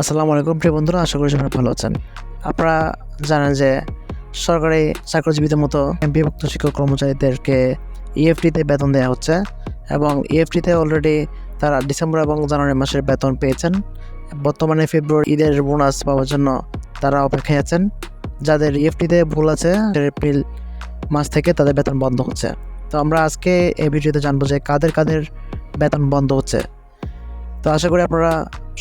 আসসালামু আলাইকুম। প্রিয় বন্ধুরা, আশা করি সবাই ভালো আছেন। আপনারা জানেন যে সরকারি চাকরিজীবীদের মতো বিভক্ত শিক্ষক কর্মচারীদেরকে ইএফটিতে বেতন দেওয়া হচ্ছে এবং ইএফটিতে অলরেডি তারা ডিসেম্বর এবং জানুয়ারি মাসের বেতন পেয়েছেন। বর্তমানে ফেব্রুয়ারি ঈদের বোনাস পাওয়ার জন্য তারা অপেক্ষায় আছেন। যাদের ইএফটিতে ভুল আছে এপ্রিল মাস থেকে তাদের বেতন বন্ধ হচ্ছে। তো আমরা আজকে এই ভিডিওতে জানব যে কাদের কাদের বেতন বন্ধ হচ্ছে। তো আশা করি আপনারা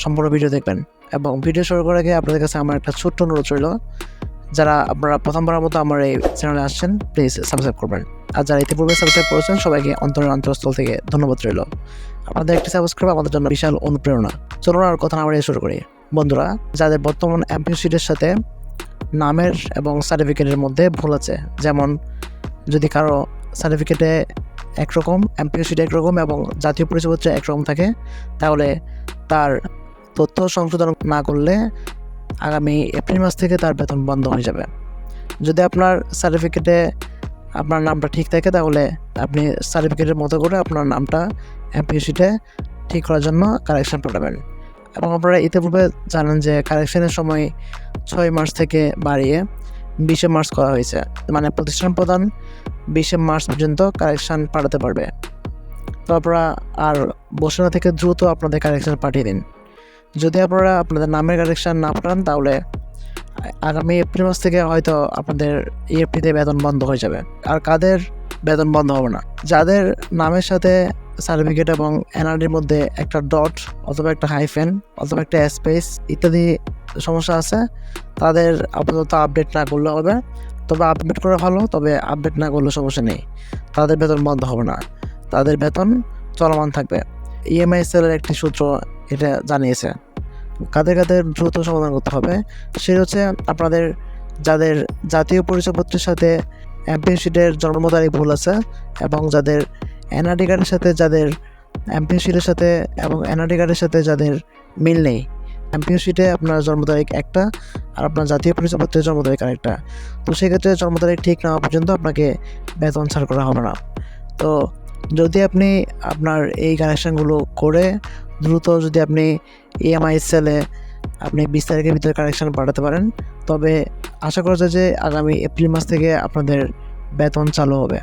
সম্পূর্ণ ভিডিও দেখবেন। এবং ভিডিও শুরু করার আগে আপনাদের কাছে আমার একটা ছোট্ট অনুরোধ রইল। যারা আপনারা প্রথমবারের মতো আমার এই চ্যানেলে আসছেন প্লিজ সাবস্ক্রাইব করবেন। আর যারা ইতিপূর্বে সাবস্ক্রাইব করেছেন, সবাইকে অন্তরের অন্তরস্থল থেকে ধন্যবাদ রইল। আপনাদের একটি সাবস্ক্রাইব আমাদের জন্য বিশাল অনুপ্রেরণা। চলুন আর কথা বাড়িয়ে শুরু করি। বন্ধুরা, যাদের বর্তমান সিটের সাথে নামের এবং সার্টিফিকেটের মধ্যে ভুল আছে, যেমন যদি কারও সার্টিফিকেটে একরকম এমপিউ সিটে একরকম এবং জাতীয় পরিচয়পত্রে একরকম থাকে, তাহলে তার তথ্য সংশোধন না করলে আগামী এপ্রিল মাস থেকে তার বেতন বন্ধ হয়ে যাবে। যদি আপনার সার্টিফিকেটে আপনার নামটা ঠিক থাকে, তাহলে আপনি সার্টিফিকেটের মতো করে আপনার নামটা এমপিএসিতে ঠিক করার জন্য কারেকশন পাঠাবেন। এবং আপনারা ইতিপূর্বে জানেন যে কারেকশানের সময় ছয় মার্চ থেকে বাড়িয়ে বিশে মার্চ করা হয়েছে। মানে প্রতিষ্ঠান প্রদান বিশে মার্চ পর্যন্ত কারেকশন পাঠাতে পারবে। তো আপনারা আর বসে না থেকে দ্রুত আপনাদের কারেকশান পাঠিয়ে দিন। যদি আপনারা আপনাদের নামের কারেকশন না পাঠান তাহলে আগামী এপ্রিল মাস থেকে হয়তো আপনাদের ইএফটিতে বেতন বন্ধ হয়ে যাবে। আর কাদের বেতন বন্ধ হবে না? যাদের নামের সাথে সার্টিফিকেট এবং এনআরডির মধ্যে একটা ডট অথবা একটা হাইফেন অথবা একটা স্পেস ইত্যাদি সমস্যা আছে, তাদের আপাতত আপডেট না করলে হবে। তবে আপডেট করা ভালো, তবে আপডেট না করলে সমস্যা নেই। তাদের বেতন বন্ধ হবে না। তাদের বেতন চলমান থাকবে। ইএমআই সেলের একটি সূত্র এটা জানিয়েছে। কাদের কাদের দ্রুত সমাধান করতে হবে, সেটা হচ্ছে আপনাদের যাদের জাতীয় পরিচয়পত্রের সাথে এমপি শিটের জন্ম তারিখ ভুল আছে এবং যাদের এনআরডি কার্ডের সাথে যাদের এমপি শিটের সাথে এবং এনআরডি কার্ডের সাথে যাদের মিল নেই এমপিও শিটে আপনার জন্ম তারিখ একটা আর আপনার জাতীয় পরিচয়পত্রের জন্ম তারিখ আরেকটা। তো সেক্ষেত্রে জন্ম তারিখ ঠিক না হওয়া পর্যন্ত আপনাকে বেতন ছাড় করা হবে না। তো যদি আপনি আপনার এই কানেকশানগুলো করে দ্রুত যদি আপনি ইএমআই সেলে আপনি বিশ তারিখের ভিতরে কানেকশান পাঠাতে পারেন, তবে আশা করা যায় যে আগামী এপ্রিল মাস থেকে আপনাদের বেতন চালু হবে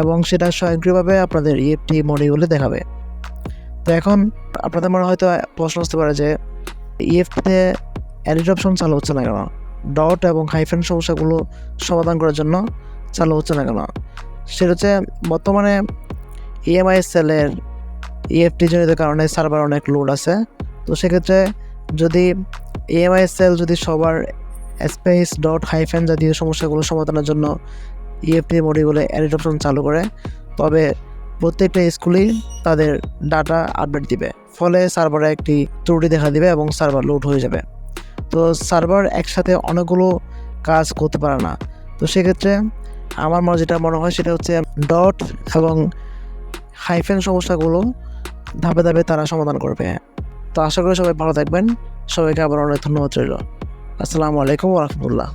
এবং সেটা স্বয়ংক্রিয়ভাবে আপনাদের E ইএফটি মডিউলে দেখাবে। তো এখন আপনাদের মনে হয়তো প্রশ্ন আসতে পারে যে ইএফটিতে এডিট অপশন চালু হচ্ছে না কেন? ডট এবং হাইফেন সমস্যাগুলো সমাধান করার জন্য চালু হচ্ছে না কেন? সেটা হচ্ছে বর্তমানে ইএমআই সেলের ইএফটি জনিত কারণে সার্ভার অনেক লোড আছে। তো সেক্ষেত্রে যদি ইএমআই সেল যদি সবার স্পেস ডট হাইফেন জাতীয় সমস্যাগুলো সমাধানের জন্য ইএফটি মডিগুলো এডিট অপশন চালু করে, তবে প্রত্যেকটা স্কুলেই তাদের ডাটা আপডেট দিবে। ফলে সার্ভারে একটি ত্রুটি দেখা দিবে এবং সার্ভার লোড হয়ে যাবে। তো সার্ভার একসাথে অনেকগুলো কাজ করতে পারে না। তো সেক্ষেত্রে আমার মনে যেটা মনে হয় সেটা হচ্ছে ডট এবং হাইফেন সমস্যাগুলো ধাপে ধাপে তারা সমাধান করবে। তো আশা করি সবাই ভালো থাকবেন। সবাইকে আবার অনেক ধন্যবাদ রইল। আসসালামু আলাইকুম রহমতুল্লাহ।